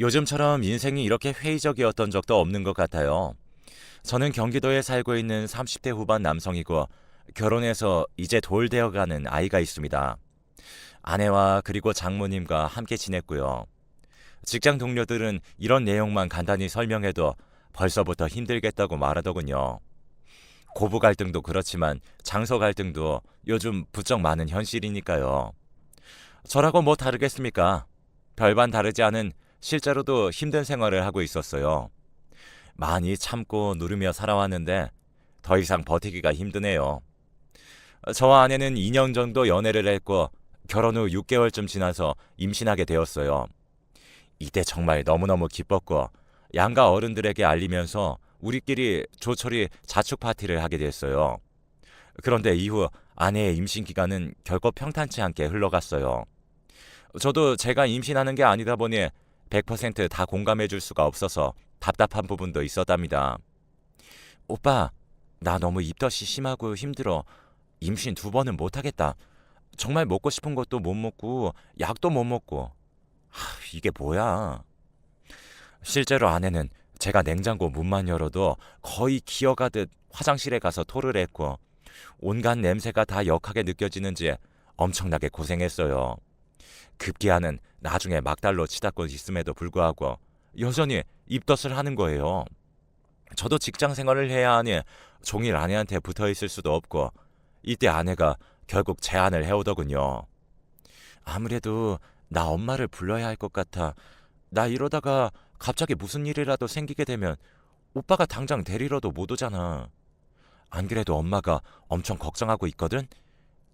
요즘처럼 인생이 이렇게 회의적이었던 적도 없는 것 같아요. 저는 경기도에 살고 있는 30대 후반 남성이고 결혼해서 이제 돌 되어가는 아이가 있습니다. 아내와 그리고 장모님과 함께 지냈고요. 직장 동료들은 이런 내용만 간단히 설명해도 벌써부터 힘들겠다고 말하더군요. 고부 갈등도 그렇지만 장소 갈등도 요즘 부쩍 많은 현실이니까요. 저라고 뭐 다르겠습니까? 별반 다르지 않은 실제로도 힘든 생활을 하고 있었어요. 많이 참고 누르며 살아왔는데 더 이상 버티기가 힘드네요. 저와 아내는 2년 정도 연애를 했고 결혼 후 6개월쯤 지나서 임신하게 되었어요. 이때 정말 너무너무 기뻤고 양가 어른들에게 알리면서 우리끼리 조촐히 자축 파티를 하게 됐어요. 그런데 이후 아내의 임신 기간은 결코 평탄치 않게 흘러갔어요. 저도 제가 임신하는 게 아니다 보니 100%다 공감해 줄 수가 없어서 답답한 부분도 있었답니다. 오빠, 나 너무 입덧이 심하고 힘들어. 임신 두 번은 못하겠다. 정말 먹고 싶은 것도 못 먹고 약도 못 먹고. 하, 이게 뭐야? 실제로 아내는 제가 냉장고 문만 열어도 거의 기어가듯 화장실에 가서 토를 했고 온갖 냄새가 다 역하게 느껴지는지 엄청나게 고생했어요. 급기야는 나중에 막달로 치닫고 있음에도 불구하고 여전히 입덧을 하는 거예요. 저도 직장 생활을 해야 하니 종일 아내한테 붙어 있을 수도 없고 이때 아내가 결국 제안을 해오더군요. 아무래도 나 엄마를 불러야 할 것 같아. 나 이러다가 갑자기 무슨 일이라도 생기게 되면 오빠가 당장 데리러도 못 오잖아. 안 그래도 엄마가 엄청 걱정하고 있거든?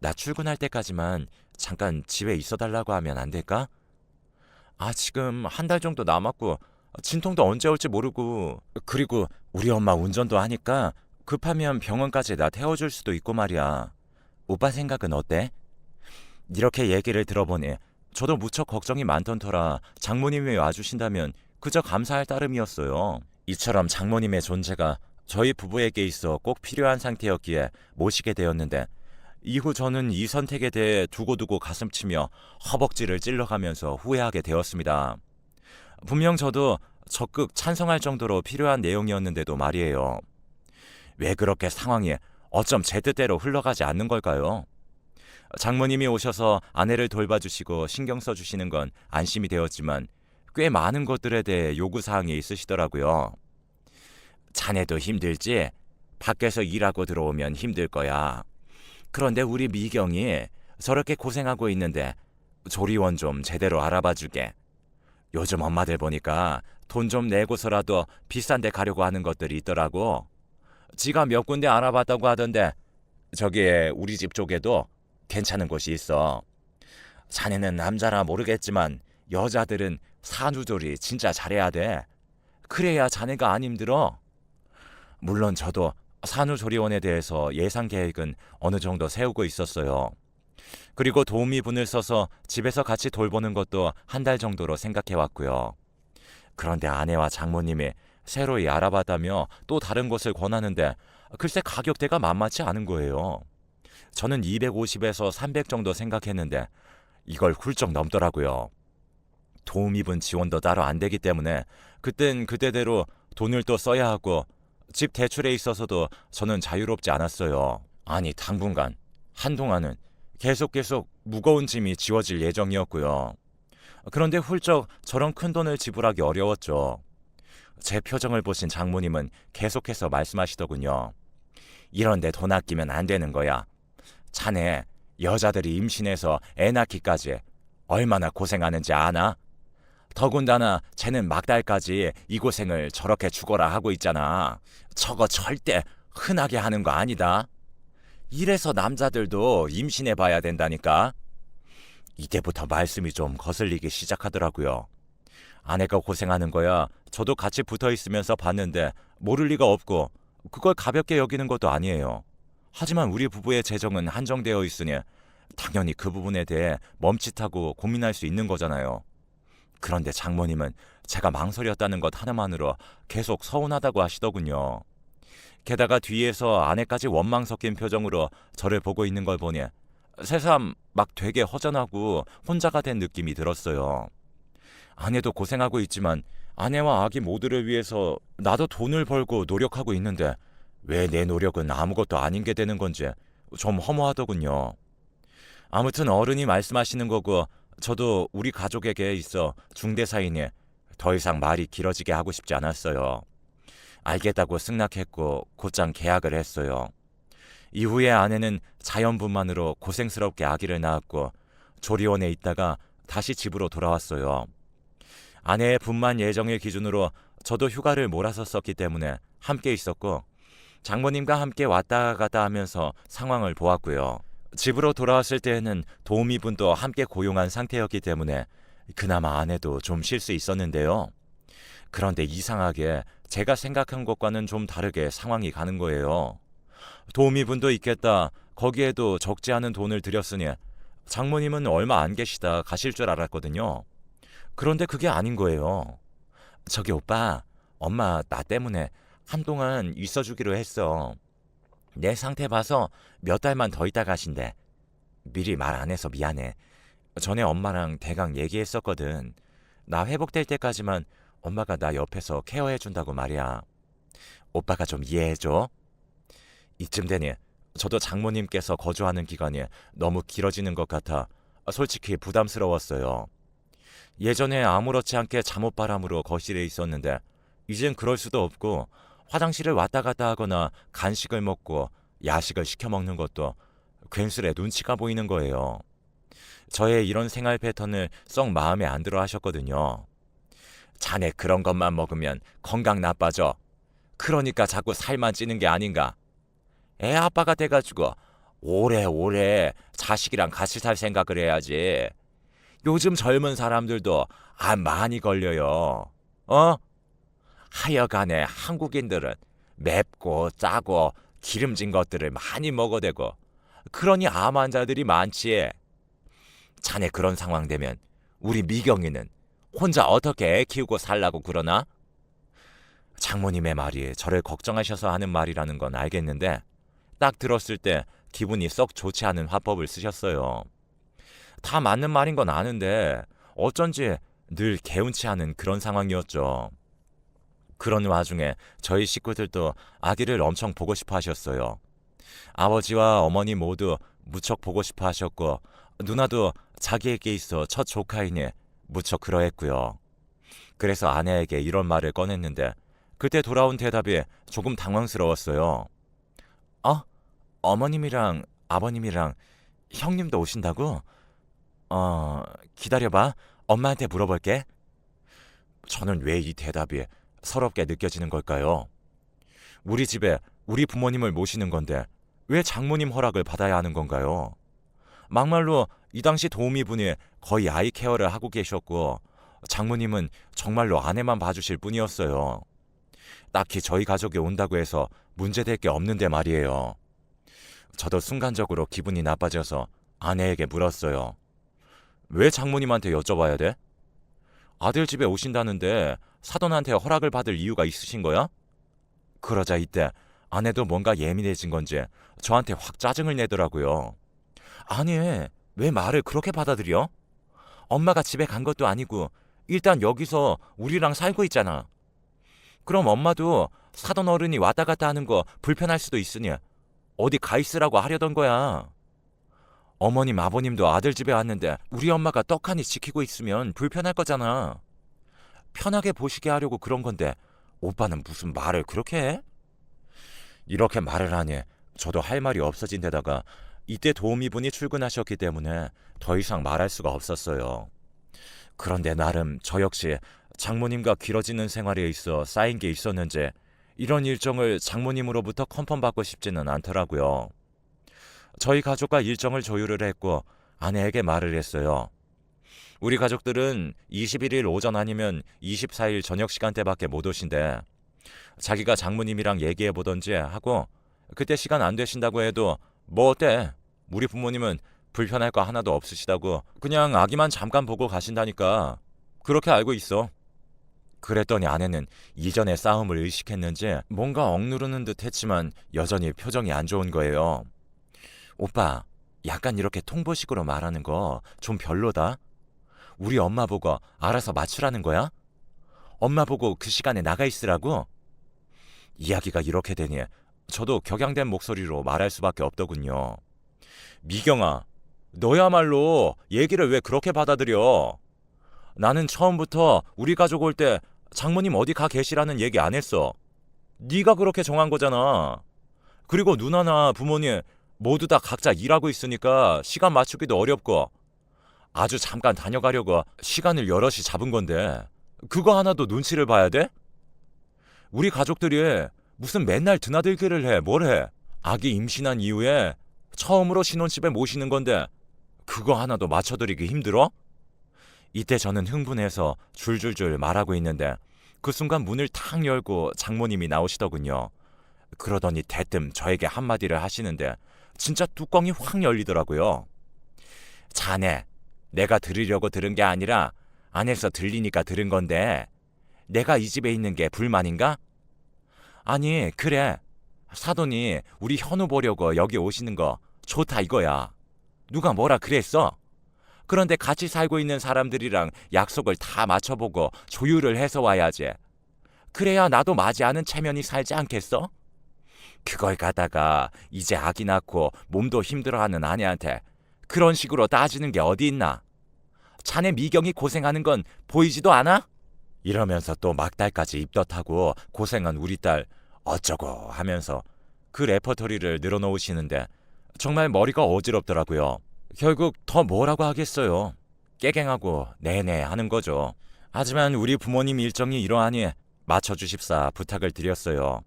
나 출근할 때까지만 잠깐 집에 있어 달라고 하면 안 될까? 아, 지금 한 달 정도 남았고 진통도 언제 올지 모르고 그리고 우리 엄마 운전도 하니까 급하면 병원까지 나 태워줄 수도 있고 말이야. 오빠 생각은 어때? 이렇게 얘기를 들어보니 저도 무척 걱정이 많던 터라 장모님이 와주신다면 그저 감사할 따름이었어요. 이처럼 장모님의 존재가 저희 부부에게 있어 꼭 필요한 상태였기에 모시게 되었는데 이후 저는 이 선택에 대해 두고두고 가슴치며 허벅지를 찔러가면서 후회하게 되었습니다. 분명 저도 적극 찬성할 정도로 필요한 내용이었는데도 말이에요. 왜 그렇게 상황이 어쩜 제 뜻대로 흘러가지 않는 걸까요? 장모님이 오셔서 아내를 돌봐주시고 신경 써주시는 건 안심이 되었지만 꽤 많은 것들에 대해 요구사항이 있으시더라고요. 자네도 힘들지? 밖에서 일하고 들어오면 힘들 거야. 그런데 우리 미경이 저렇게 고생하고 있는데 조리원 좀 제대로 알아봐 줄게. 요즘 엄마들 보니까 돈 좀 내고서라도 비싼 데 가려고 하는 것들이 있더라고. 지가 몇 군데 알아봤다고 하던데 저기 우리 집 쪽에도 괜찮은 곳이 있어. 자네는 남자라 모르겠지만 여자들은 산후조리 진짜 잘해야 돼. 그래야 자네가 안 힘들어. 물론 저도 산후조리원에 대해서 예상 계획은 어느 정도 세우고 있었어요. 그리고 도우미 분을 써서 집에서 같이 돌보는 것도 한 달 정도로 생각해 왔고요. 그런데 아내와 장모님이 새로이 알아봤다며 또 다른 곳을 권하는데 글쎄 가격대가 만만치 않은 거예요. 저는 250에서 300 정도 생각했는데 이걸 훌쩍 넘더라고요. 도우미분 지원도 따로 안 되기 때문에 그땐 그때대로 돈을 또 써야 하고 집 대출에 있어서도 저는 자유롭지 않았어요. 아니 당분간 한동안은 계속 계속 무거운 짐이 지워질 예정이었고요. 그런데 훌쩍 저런 큰 돈을 지불하기 어려웠죠. 제 표정을 보신 장모님은 계속해서 말씀하시더군요. 이런데 돈 아끼면 안 되는 거야. 자네 여자들이 임신해서 애 낳기까지 얼마나 고생하는지 아나? 더군다나 쟤는 막달까지 이 고생을 저렇게 죽어라 하고 있잖아. 저거 절대 흔하게 하는 거 아니다. 이래서 남자들도 임신해 봐야 된다니까. 이때부터 말씀이 좀 거슬리기 시작하더라고요. 아내가 고생하는 거야. 저도 같이 붙어 있으면서 봤는데 모를 리가 없고 그걸 가볍게 여기는 것도 아니에요. 하지만 우리 부부의 재정은 한정되어 있으니 당연히 그 부분에 대해 멈칫하고 고민할 수 있는 거잖아요. 그런데 장모님은 제가 망설였다는 것 하나만으로 계속 서운하다고 하시더군요. 게다가 뒤에서 아내까지 원망 섞인 표정으로 저를 보고 있는 걸 보니 새삼 막 되게 허전하고 혼자가 된 느낌이 들었어요. 아내도 고생하고 있지만 아내와 아기 모두를 위해서 나도 돈을 벌고 노력하고 있는데 왜 내 노력은 아무것도 아닌 게 되는 건지 좀 허무하더군요. 아무튼 어른이 말씀하시는 거고 저도 우리 가족에게 있어 중대사이니 더 이상 말이 길어지게 하고 싶지 않았어요. 알겠다고 승낙했고 곧장 계약을 했어요. 이후에 아내는 자연분만으로 고생스럽게 아기를 낳았고 조리원에 있다가 다시 집으로 돌아왔어요. 아내의 분만 예정일 기준으로 저도 휴가를 몰아서 썼기 때문에 함께 있었고 장모님과 함께 왔다 갔다 하면서 상황을 보았고요. 집으로 돌아왔을 때에는 도우미분도 함께 고용한 상태였기 때문에 그나마 아내도 좀 쉴 수 있었는데요. 그런데 이상하게 제가 생각한 것과는 좀 다르게 상황이 가는 거예요. 도우미분도 있겠다. 거기에도 적지 않은 돈을 들였으니 장모님은 얼마 안 계시다 가실 줄 알았거든요. 그런데 그게 아닌 거예요. 저기 오빠, 엄마 나 때문에 한동안 있어주기로 했어. 내 상태 봐서 몇 달만 더 있다 가신대. 미리 말 안 해서 미안해. 전에 엄마랑 대강 얘기했었거든. 나 회복될 때까지만 엄마가 나 옆에서 케어해준다고 말이야. 오빠가 좀 이해해줘. 이쯤 되니 저도 장모님께서 거주하는 기간이 너무 길어지는 것 같아 솔직히 부담스러웠어요. 예전에 아무렇지 않게 잠옷바람으로 거실에 있었는데 이젠 그럴 수도 없고 화장실을 왔다 갔다 하거나 간식을 먹고 야식을 시켜 먹는 것도 괜스레 눈치가 보이는 거예요. 저의 이런 생활 패턴을 썩 마음에 안 들어 하셨거든요. 자네 그런 것만 먹으면 건강 나빠져. 그러니까 자꾸 살만 찌는 게 아닌가. 애 아빠가 돼가지고 오래오래 자식이랑 같이 살 생각을 해야지. 요즘 젊은 사람들도 암 많이 걸려요. 어? 하여간에 한국인들은 맵고 짜고 기름진 것들을 많이 먹어대고 그러니 암 환자들이 많지. 자네 그런 상황 되면 우리 미경이는 혼자 어떻게 애 키우고 살라고 그러나? 장모님의 말이 저를 걱정하셔서 하는 말이라는 건 알겠는데 딱 들었을 때 기분이 썩 좋지 않은 화법을 쓰셨어요. 다 맞는 말인 건 아는데 어쩐지 늘 개운치 않은 그런 상황이었죠. 그런 와중에 저희 식구들도 아기를 엄청 보고 싶어 하셨어요. 아버지와 어머니 모두 무척 보고 싶어 하셨고 누나도 자기에게 있어 첫 조카이니 무척 그러했고요. 그래서 아내에게 이런 말을 꺼냈는데 그때 돌아온 대답이 조금 당황스러웠어요. 어? 어머님이랑 아버님이랑 형님도 오신다고? 어, 기다려봐. 엄마한테 물어볼게. 저는 왜 이 대답이 서럽게 느껴지는 걸까요? 우리 집에 우리 부모님을 모시는 건데 왜 장모님 허락을 받아야 하는 건가요? 막말로 이 당시 도우미분이 거의 아이 케어를 하고 계셨고 장모님은 정말로 아내만 봐주실 뿐이었어요. 딱히 저희 가족이 온다고 해서 문제될 게 없는데 말이에요. 저도 순간적으로 기분이 나빠져서 아내에게 물었어요. 왜 장모님한테 여쭤봐야 돼? 아들 집에 오신다는데 사돈한테 허락을 받을 이유가 있으신 거야? 그러자 이때 아내도 뭔가 예민해진 건지 저한테 확 짜증을 내더라고요. 아니, 왜 말을 그렇게 받아들여? 엄마가 집에 간 것도 아니고 일단 여기서 우리랑 살고 있잖아. 그럼 엄마도 사돈 어른이 왔다 갔다 하는 거 불편할 수도 있으니 어디 가 있으라고 하려던 거야. 어머님, 아버님도 아들 집에 왔는데 우리 엄마가 떡하니 지키고 있으면 불편할 거잖아. 편하게 보시게 하려고 그런 건데 오빠는 무슨 말을 그렇게 해? 이렇게 말을 하니 저도 할 말이 없어진 데다가 이때 도우미분이 출근하셨기 때문에 더 이상 말할 수가 없었어요. 그런데 나름 저 역시 장모님과 길어지는 생활에 있어 쌓인 게 있었는지 이런 일정을 장모님으로부터 컨펌받고 싶지는 않더라고요. 저희 가족과 일정을 조율을 했고 아내에게 말을 했어요. 우리 가족들은 21일 오전 아니면 24일 저녁 시간대밖에 못 오신대. 자기가 장모님이랑 얘기해 보던지 하고 그때 시간 안 되신다고 해도 뭐 어때? 우리 부모님은 불편할 거 하나도 없으시다고 그냥 아기만 잠깐 보고 가신다니까 그렇게 알고 있어. 그랬더니 아내는 이전의 싸움을 의식했는지 뭔가 억누르는 듯 했지만 여전히 표정이 안 좋은 거예요. 오빠, 약간 이렇게 통보식으로 말하는 거 좀 별로다. 우리 엄마 보고 알아서 맞추라는 거야? 엄마 보고 그 시간에 나가 있으라고? 이야기가 이렇게 되니 저도 격양된 목소리로 말할 수밖에 없더군요. 미경아, 너야말로 얘기를 왜 그렇게 받아들여? 나는 처음부터 우리 가족 올 때 장모님 어디 가 계시라는 얘기 안 했어. 네가 그렇게 정한 거잖아. 그리고 누나나 부모님 모두 다 각자 일하고 있으니까 시간 맞추기도 어렵고 아주 잠깐 다녀가려고 시간을 여럿이 잡은 건데 그거 하나도 눈치를 봐야 돼? 우리 가족들이 무슨 맨날 드나들기를 해, 뭘 해? 아기 임신한 이후에 처음으로 신혼집에 모시는 건데 그거 하나도 맞춰드리기 힘들어? 이때 저는 흥분해서 줄줄줄 말하고 있는데 그 순간 문을 탁 열고 장모님이 나오시더군요. 그러더니 대뜸 저에게 한마디를 하시는데 진짜 뚜껑이 확 열리더라고요. 자네, 내가 들으려고 들은 게 아니라 안에서 들리니까 들은 건데 내가 이 집에 있는 게 불만인가? 아니, 그래. 사돈이 우리 현우 보려고 여기 오시는 거 좋다 이거야. 누가 뭐라 그랬어? 그런데 같이 살고 있는 사람들이랑 약속을 다 맞춰보고 조율을 해서 와야지. 그래야 나도 맞이 않은 체면이 살지 않겠어? 그걸 가다가 이제 아기 낳고 몸도 힘들어하는 아내한테 그런 식으로 따지는 게 어디 있나? 자네 미경이 고생하는 건 보이지도 않아? 이러면서 또 막달까지 입덧하고 고생한 우리 딸 어쩌고 하면서 그 레퍼토리를 늘어놓으시는데 정말 머리가 어지럽더라고요. 결국 더 뭐라고 하겠어요. 깨갱하고 네네 하는 거죠. 하지만 우리 부모님 일정이 이러하니 맞춰주십사 부탁을 드렸어요.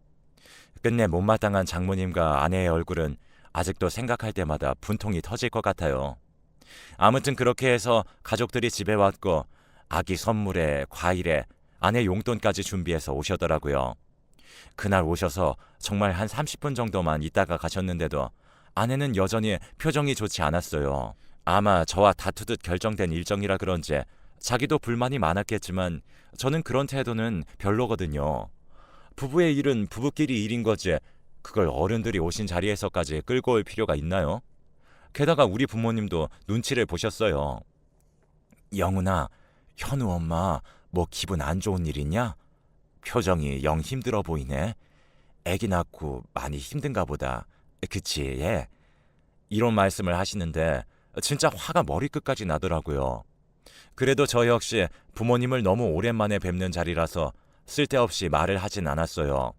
끝내 못마땅한 장모님과 아내의 얼굴은 아직도 생각할 때마다 분통이 터질 것 같아요. 아무튼 그렇게 해서 가족들이 집에 왔고 아기 선물에 과일에 아내 용돈까지 준비해서 오셨더라고요. 그날 오셔서 정말 한 30분 정도만 있다가 가셨는데도 아내는 여전히 표정이 좋지 않았어요. 아마 저와 다투듯 결정된 일정이라 그런지 자기도 불만이 많았겠지만 저는 그런 태도는 별로거든요. 부부의 일은 부부끼리 일인 거지 그걸 어른들이 오신 자리에서까지 끌고 올 필요가 있나요? 게다가 우리 부모님도 눈치를 보셨어요. 영훈아, 현우 엄마 뭐 기분 안 좋은 일 있냐? 표정이 영 힘들어 보이네. 애기 낳고 많이 힘든가 보다. 그치, 예. 이런 말씀을 하시는데 진짜 화가 머리끝까지 나더라고요. 그래도 저 역시 부모님을 너무 오랜만에 뵙는 자리라서 쓸데없이 말을 하진 않았어요.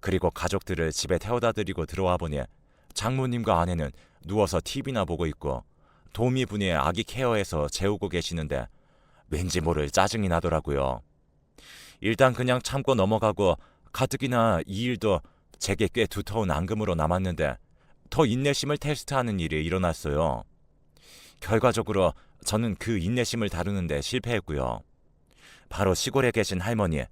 그리고 가족들을 집에 태워다 드리고 들어와 보니 장모님과 아내는 누워서 TV나 보고 있고 도미 분이 아기 케어해서 재우고 계시는데 왠지 모를 짜증이 나더라고요. 일단 그냥 참고 넘어가고 가뜩이나 이 일도 제게 꽤 두터운 앙금으로 남았는데 더 인내심을 테스트하는 일이 일어났어요. 결과적으로 저는 그 인내심을 다루는데 실패했고요. 바로 시골에 계신 할머니,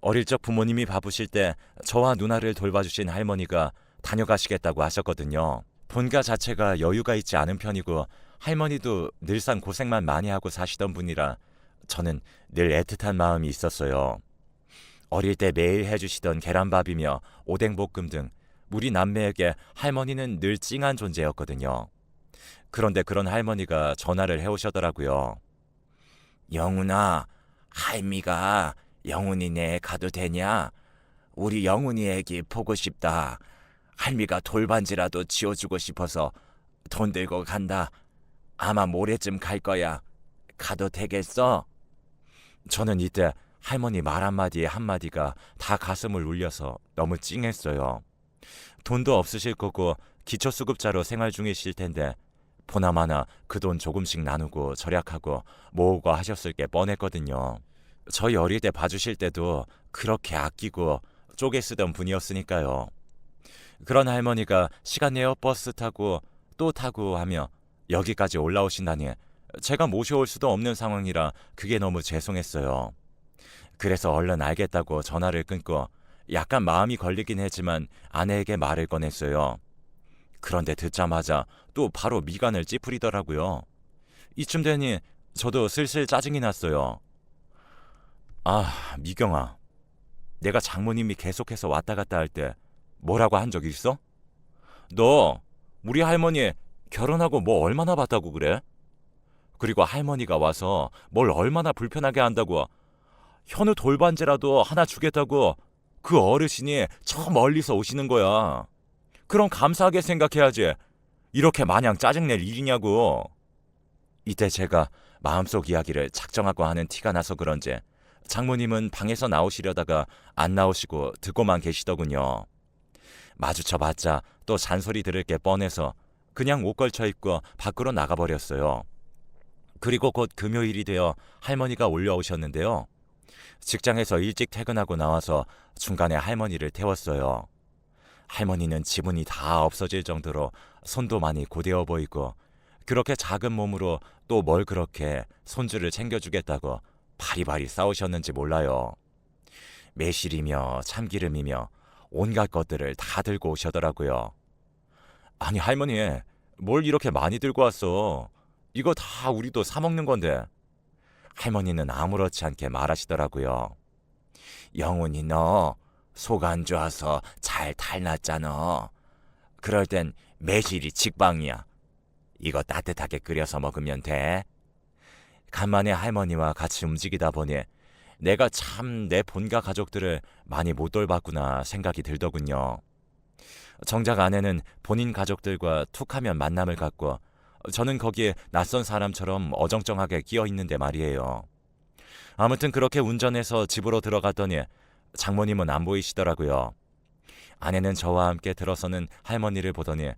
어릴 적 부모님이 바쁘실 때 저와 누나를 돌봐주신 할머니가 다녀가시겠다고 하셨거든요. 본가 자체가 여유가 있지 않은 편이고 할머니도 늘상 고생만 많이 하고 사시던 분이라 저는 늘 애틋한 마음이 있었어요. 어릴 때 매일 해주시던 계란밥이며 오뎅볶음 등 우리 남매에게 할머니는 늘 찡한 존재였거든요. 그런데 그런 할머니가 전화를 해오셨더라고요. 영훈아, 할미가 영훈이네 가도 되냐? 우리 영훈이 애기 보고 싶다. 할미가 돌반지라도 지어주고 싶어서 돈 들고 간다. 아마 모레쯤 갈 거야. 가도 되겠어? 저는 이때 할머니 말 한마디에 한마디가 다 가슴을 울려서 너무 찡했어요. 돈도 없으실 거고 기초수급자로 생활 중이실 텐데 보나마나 그 돈 조금씩 나누고 절약하고 모으고 하셨을 게 뻔했거든요. 저희 어릴 때 봐주실 때도 그렇게 아끼고 쪼개 쓰던 분이었으니까요. 그런 할머니가 시간 내어 버스 타고 또 타고 하며 여기까지 올라오신다니 제가 모셔올 수도 없는 상황이라 그게 너무 죄송했어요. 그래서 얼른 알겠다고 전화를 끊고 약간 마음이 걸리긴 했지만 아내에게 말을 꺼냈어요. 그런데 듣자마자 또 바로 미간을 찌푸리더라고요. 이쯤 되니 저도 슬슬 짜증이 났어요. 아, 미경아. 내가 장모님이 계속해서 왔다 갔다 할 때 뭐라고 한 적 있어? 너 우리 할머니 결혼하고 뭐 얼마나 봤다고 그래? 그리고 할머니가 와서 뭘 얼마나 불편하게 한다고 현우 돌반지라도 하나 주겠다고 그 어르신이 저 멀리서 오시는 거야. 그럼 감사하게 생각해야지. 이렇게 마냥 짜증낼 일이냐고. 이때 제가 마음속 이야기를 작정하고 하는 티가 나서 그런지 장모님은 방에서 나오시려다가 안 나오시고 듣고만 계시더군요. 마주쳐 봤자 또 잔소리 들을 게 뻔해서 그냥 옷 걸쳐 입고 밖으로 나가버렸어요. 그리고 곧 금요일이 되어 할머니가 올려오셨는데요. 직장에서 일찍 퇴근하고 나와서 중간에 할머니를 태웠어요. 할머니는 지분이 다 없어질 정도로 손도 많이 고되어 보이고 그렇게 작은 몸으로 또 뭘 그렇게 손주를 챙겨주겠다고 바리바리 싸우셨는지 몰라요. 매실이며 참기름이며 온갖 것들을 다 들고 오셔더라고요. 아니 할머니 뭘 이렇게 많이 들고 왔어? 이거 다 우리도 사 먹는 건데. 할머니는 아무렇지 않게 말하시더라고요. 영훈이 너 속 안 좋아서 잘 탈났잖아. 그럴 땐 매실이 직방이야. 이거 따뜻하게 끓여서 먹으면 돼. 간만에 할머니와 같이 움직이다 보니 내가 참 내 본가 가족들을 많이 못 돌봤구나 생각이 들더군요. 정작 아내는 본인 가족들과 툭하면 만남을 갖고 저는 거기에 낯선 사람처럼 어정쩡하게 끼어 있는데 말이에요. 아무튼 그렇게 운전해서 집으로 들어갔더니 장모님은 안 보이시더라고요. 아내는 저와 함께 들어서는 할머니를 보더니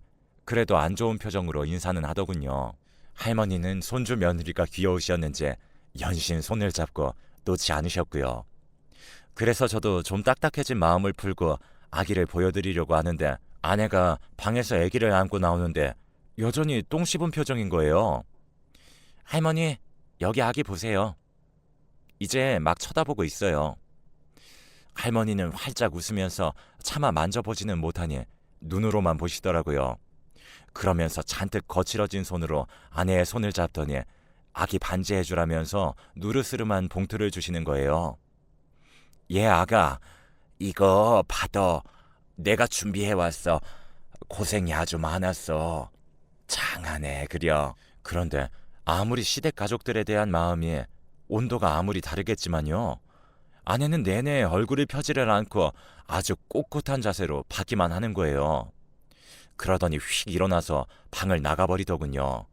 그래도 안 좋은 표정으로 인사는 하더군요. 할머니는 손주 며느리가 귀여우셨는지 연신 손을 잡고 놓지 않으셨고요. 그래서 저도 좀 딱딱해진 마음을 풀고 아기를 보여드리려고 하는데 아내가 방에서 아기를 안고 나오는데 여전히 똥 씹은 표정인 거예요. 할머니, 여기 아기 보세요. 이제 막 쳐다보고 있어요. 할머니는 활짝 웃으면서 차마 만져보지는 못하니 눈으로만 보시더라고요. 그러면서 잔뜩 거칠어진 손으로 아내의 손을 잡더니 아기 반지해 주라면서 누르스름한 봉투를 주시는 거예요. 예, 아가, 이거 받아. 내가 준비해 왔어. 고생이 아주 많았어. 장하네, 그려. 그런데 아무리 시댁 가족들에 대한 마음이 온도가 아무리 다르겠지만요. 아내는 내내 얼굴을 펴지를 않고 아주 꼿꼿한 자세로 받기만 하는 거예요. 그러더니 휙 일어나서 방을 나가버리더군요.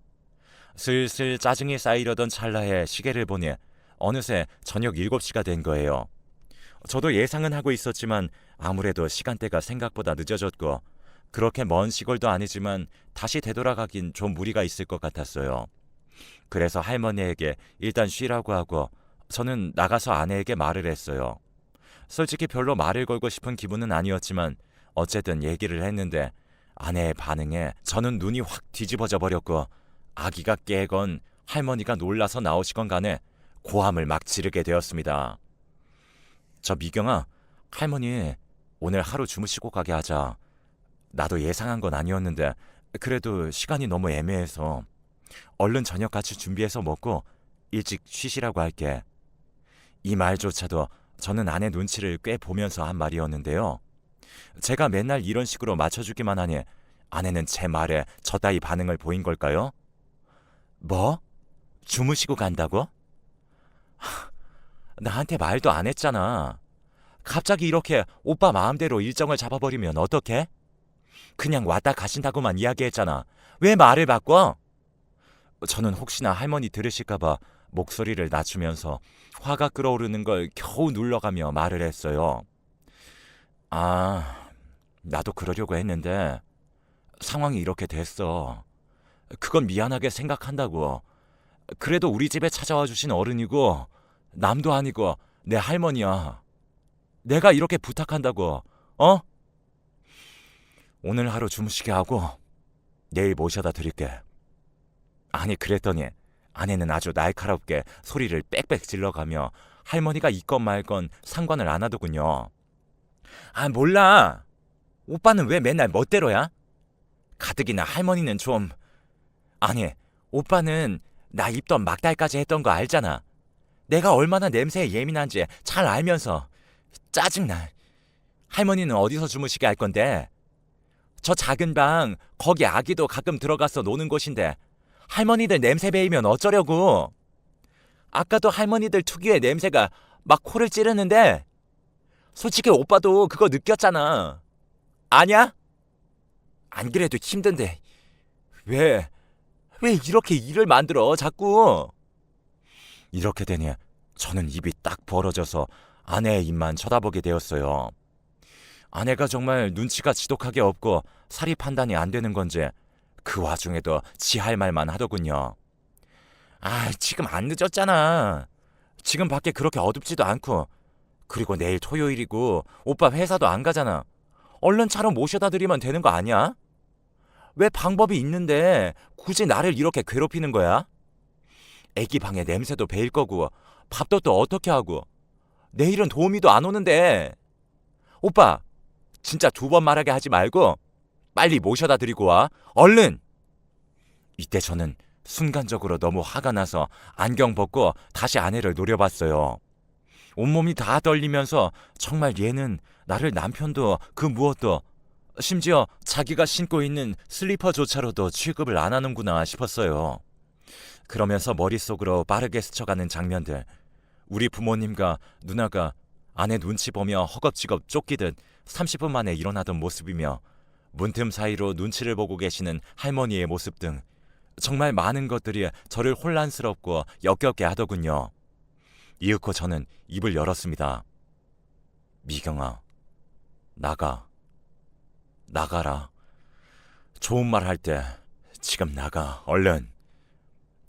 슬슬 짜증이 쌓이려던 찰나에 시계를 보니 어느새 저녁 7시가 된 거예요. 저도 예상은 하고 있었지만 아무래도 시간대가 생각보다 늦어졌고 그렇게 먼 시골도 아니지만 다시 되돌아가긴 좀 무리가 있을 것 같았어요. 그래서 할머니에게 일단 쉬라고 하고 저는 나가서 아내에게 말을 했어요. 솔직히 별로 말을 걸고 싶은 기분은 아니었지만 어쨌든 얘기를 했는데 아내의 반응에 저는 눈이 확 뒤집어져 버렸고 아기가 깨건 할머니가 놀라서 나오시건 간에 고함을 막 지르게 되었습니다. 저 미경아, 할머니 오늘 하루 주무시고 가게 하자. 나도 예상한 건 아니었는데 그래도 시간이 너무 애매해서 얼른 저녁 같이 준비해서 먹고 일찍 쉬시라고 할게. 이 말조차도 저는 아내 눈치를 꽤 보면서 한 말이었는데요. 제가 맨날 이런 식으로 맞춰주기만 하니 아내는 제 말에 저따위 반응을 보인 걸까요? 뭐? 주무시고 간다고? 하, 나한테 말도 안 했잖아. 갑자기 이렇게 오빠 마음대로 일정을 잡아버리면 어떡해? 그냥 왔다 가신다고만 이야기했잖아. 왜 말을 바꿔? 저는 혹시나 할머니 들으실까봐 목소리를 낮추면서 화가 끓어오르는 걸 겨우 눌러가며 말을 했어요. 아, 나도 그러려고 했는데 상황이 이렇게 됐어. 그건 미안하게 생각한다고. 그래도 우리 집에 찾아와 주신 어른이고 남도 아니고 내 할머니야. 내가 이렇게 부탁한다고. 어? 오늘 하루 주무시게 하고 내일 모셔다 드릴게. 아니 그랬더니 아내는 아주 날카롭게 소리를 빽빽 질러가며 할머니가 있건 말건 상관을 안 하더군요. 아 몰라. 오빠는 왜 맨날 멋대로야? 가뜩이나 할머니는 좀 아니 오빠는 나 입던 막달까지 했던 거 알잖아. 내가 얼마나 냄새에 예민한지 잘 알면서 짜증나. 할머니는 어디서 주무시게 할 건데? 저 작은 방 거기 아기도 가끔 들어가서 노는 곳인데 할머니들 냄새 배이면 어쩌려고? 아까도 할머니들 특유의 냄새가 막 코를 찌르는데 솔직히 오빠도 그거 느꼈잖아. 아냐? 안 그래도 힘든데 왜, 왜 이렇게 일을 만들어 자꾸? 이렇게 되니 저는 입이 딱 벌어져서 아내의 입만 쳐다보게 되었어요. 아내가 정말 눈치가 지독하게 없고 사리 판단이 안 되는 건지 그 와중에도 지 할 말만 하더군요. 아, 지금 안 늦었잖아. 지금 밖에 그렇게 어둡지도 않고 그리고 내일 토요일이고 오빠 회사도 안 가잖아. 얼른 차로 모셔다 드리면 되는 거 아니야? 왜 방법이 있는데 굳이 나를 이렇게 괴롭히는 거야? 애기 방에 냄새도 배일 거고 밥도 또 어떻게 하고 내일은 도우미도 안 오는데 오빠 진짜 두 번 말하게 하지 말고 빨리 모셔다 드리고 와 얼른 이때 저는 순간적으로 너무 화가 나서 안경 벗고 다시 아내를 노려봤어요 온몸이 다 떨리면서 정말 얘는 나를 남편도 그 무엇도 심지어 자기가 신고 있는 슬리퍼조차로도 취급을 안 하는구나 싶었어요. 그러면서 머릿속으로 빠르게 스쳐가는 장면들. 우리 부모님과 누나가 아내 눈치 보며 허겁지겁 쫓기듯 30분 만에 일어나던 모습이며 문틈 사이로 눈치를 보고 계시는 할머니의 모습 등 정말 많은 것들이 저를 혼란스럽고 역겹게 하더군요. 이윽고 저는 입을 열었습니다. 미경아, 나가. 나가라. 좋은 말 할 때 지금 나가. 얼른.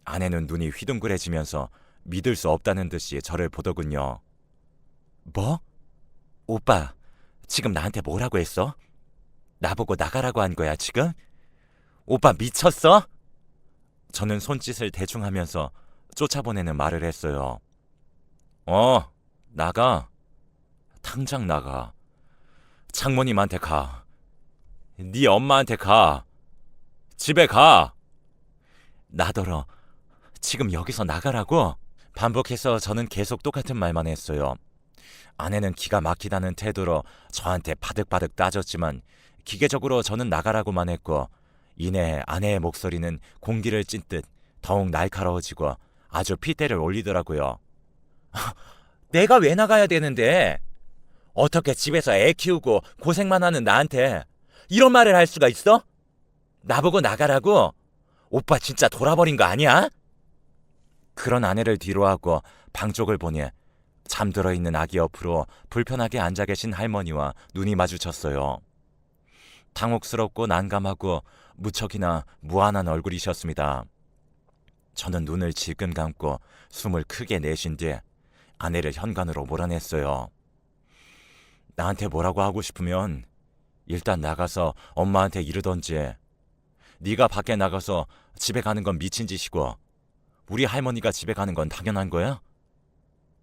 아내는 눈이 휘둥그레지면서 믿을 수 없다는 듯이 저를 보더군요. 뭐? 오빠, 지금 나한테 뭐라고 했어? 나보고 나가라고 한 거야, 지금? 오빠 미쳤어? 저는 손짓을 대충 하면서 쫓아보내는 말을 했어요. 어, 나가. 당장 나가. 장모님한테 가. 네 엄마한테 가. 집에 가. 나더러 지금 여기서 나가라고 반복해서 저는 계속 똑같은 말만 했어요. 아내는 기가 막히다는 태도로 저한테 바득바득 따졌지만 기계적으로 저는 나가라고만 했고 이내 아내의 목소리는 공기를 찐 듯 더욱 날카로워지고 아주 핏대를 올리더라고요. 내가 왜 나가야 되는데? 어떻게 집에서 애 키우고 고생만 하는 나한테 이런 말을 할 수가 있어? 나보고 나가라고? 오빠 진짜 돌아버린 거 아니야? 그런 아내를 뒤로하고 방 쪽을 보니 잠들어 있는 아기 옆으로 불편하게 앉아 계신 할머니와 눈이 마주쳤어요. 당혹스럽고 난감하고 무척이나 무한한 얼굴이셨습니다. 저는 눈을 질끈 감고 숨을 크게 내쉰 뒤 아내를 현관으로 몰아냈어요. 나한테 뭐라고 하고 싶으면 일단 나가서 엄마한테 이르던지 네가 밖에 나가서 집에 가는 건 미친 짓이고 우리 할머니가 집에 가는 건 당연한 거야?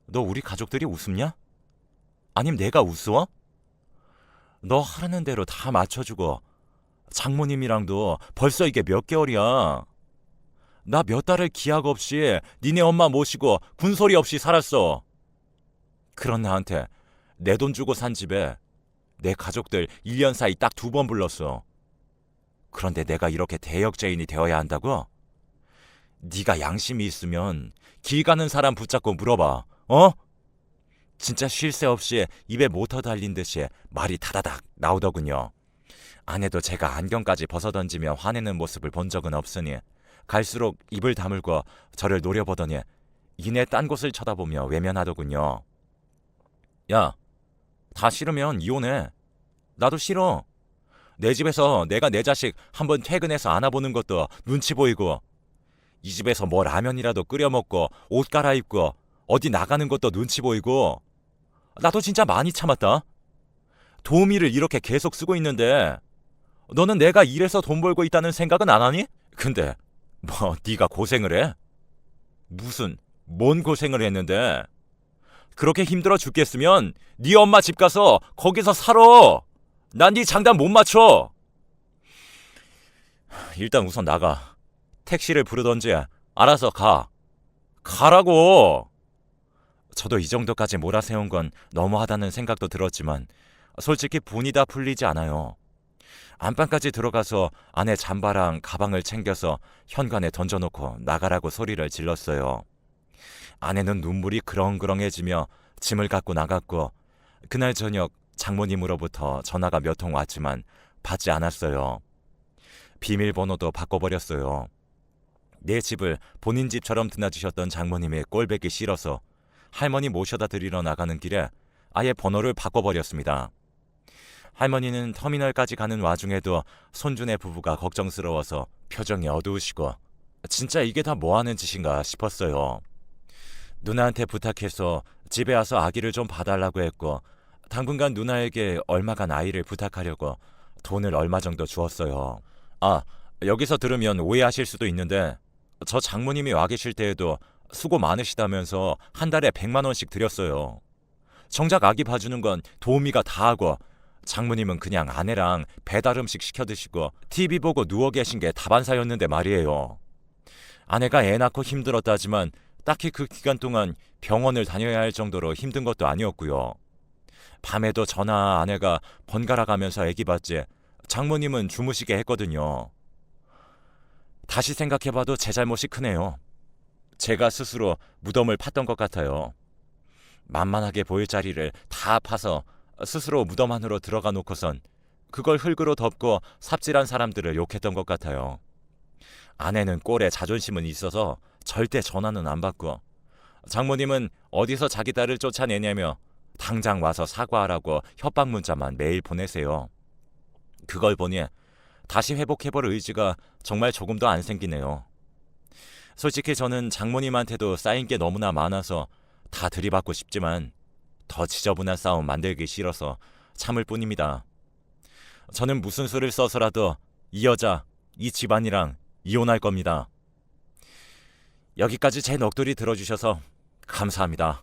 너 우리 가족들이 웃음냐? 아님 내가 우스워? 너 하라는 대로 다 맞춰주고 장모님이랑도 벌써 이게 몇 개월이야. 나 몇 달을 기약 없이 니네 엄마 모시고 군소리 없이 살았어. 그런 나한테 내 돈 주고 산 집에 내 가족들 1년 사이 딱 두 번 불렀어. 그런데 내가 이렇게 대역죄인이 되어야 한다고? 네가 양심이 있으면 길 가는 사람 붙잡고 물어봐. 어? 진짜 쉴 새 없이 입에 모터 달린 듯이 말이 다다닥 나오더군요. 아내도 제가 안경까지 벗어던지며 화내는 모습을 본 적은 없으니 갈수록 입을 다물고 저를 노려보더니 이내 딴 곳을 쳐다보며 외면하더군요. 야, 다 싫으면 이혼해. 나도 싫어. 내 집에서 내가 내 자식 한번 퇴근해서 안아보는 것도 눈치 보이고 이 집에서 뭐 라면이라도 끓여 먹고 옷 갈아입고 어디 나가는 것도 눈치 보이고 나도 진짜 많이 참았다. 도우미를 이렇게 계속 쓰고 있는데 너는 내가 일해서 돈 벌고 있다는 생각은 안 하니? 근데 뭐 네가 고생을 해? 무슨 뭔 고생을 했는데? 그렇게 힘들어 죽겠으면 네 엄마 집 가서 거기서 살아. 난 네 장단 못 맞춰. 일단 우선 나가. 택시를 부르던지 알아서 가. 가라고. 저도 이 정도까지 몰아세운 건 너무하다는 생각도 들었지만 솔직히 분이 다 풀리지 않아요. 안방까지 들어가서 아내 잠바랑 가방을 챙겨서 현관에 던져놓고 나가라고 소리를 질렀어요. 아내는 눈물이 그렁그렁해지며 짐을 갖고 나갔고 그날 저녁 장모님으로부터 전화가 몇 통 왔지만 받지 않았어요. 비밀번호도 바꿔버렸어요. 내 집을 본인 집처럼 드나드셨던 장모님의 꼴배기 싫어서 할머니 모셔다 드리러 나가는 길에 아예 번호를 바꿔버렸습니다. 할머니는 터미널까지 가는 와중에도 손주네 부부가 걱정스러워서 표정이 어두우시고 진짜 이게 다 뭐 하는 짓인가 싶었어요. 누나한테 부탁해서 집에 와서 아기를 좀 봐달라고 했고 당분간 누나에게 얼마간 아이를 부탁하려고 돈을 얼마 정도 주었어요. 아, 여기서 들으면 오해하실 수도 있는데 저 장모님이 와 계실 때에도 수고 많으시다면서 한 달에 100만 원씩 드렸어요. 정작 아기 봐주는 건 도우미가 다 하고 장모님은 그냥 아내랑 배달 음식 시켜 드시고 TV 보고 누워 계신 게 다반사였는데 말이에요. 아내가 애 낳고 힘들었다지만 딱히 그 기간 동안 병원을 다녀야 할 정도로 힘든 것도 아니었고요. 밤에도 전화 아내가 번갈아 가면서 애기 봤지 장모님은 주무시게 했거든요. 다시 생각해봐도 제 잘못이 크네요. 제가 스스로 무덤을 팠던 것 같아요. 만만하게 보일 자리를 다 파서 스스로 무덤 안으로 들어가 놓고선 그걸 흙으로 덮고 삽질한 사람들을 욕했던 것 같아요. 아내는 꼴에 자존심은 있어서 절대 전화는 안 받고 장모님은 어디서 자기 딸을 쫓아내냐며 당장 와서 사과하라고 협박 문자만 매일 보내세요. 그걸 보니 다시 회복해볼 의지가 정말 조금도 안 생기네요. 솔직히 저는 장모님한테도 쌓인 게 너무나 많아서 다 들이받고 싶지만 더 지저분한 싸움 만들기 싫어서 참을 뿐입니다. 저는 무슨 수를 써서라도 이 여자, 이 집안이랑 이혼할 겁니다. 여기까지 제 넋두리 들어주셔서 감사합니다.